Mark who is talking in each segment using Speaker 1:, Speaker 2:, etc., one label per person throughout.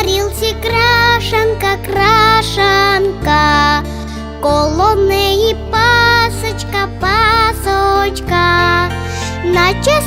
Speaker 1: тарілці крашанка, крашанка, коло неї пасочка, пасочка, наче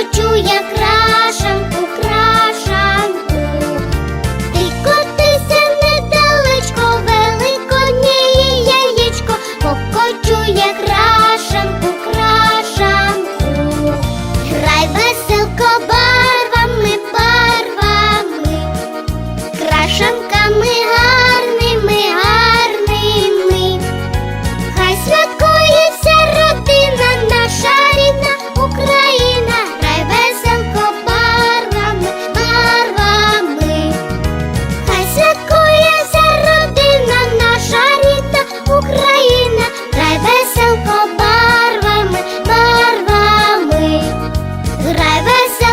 Speaker 1: хочу я крашанку, крашанку, ти котися недалечко, великодніє яєчко, покочу я крашанку, крашанку, грай веселко барвами, барвами, крашанками.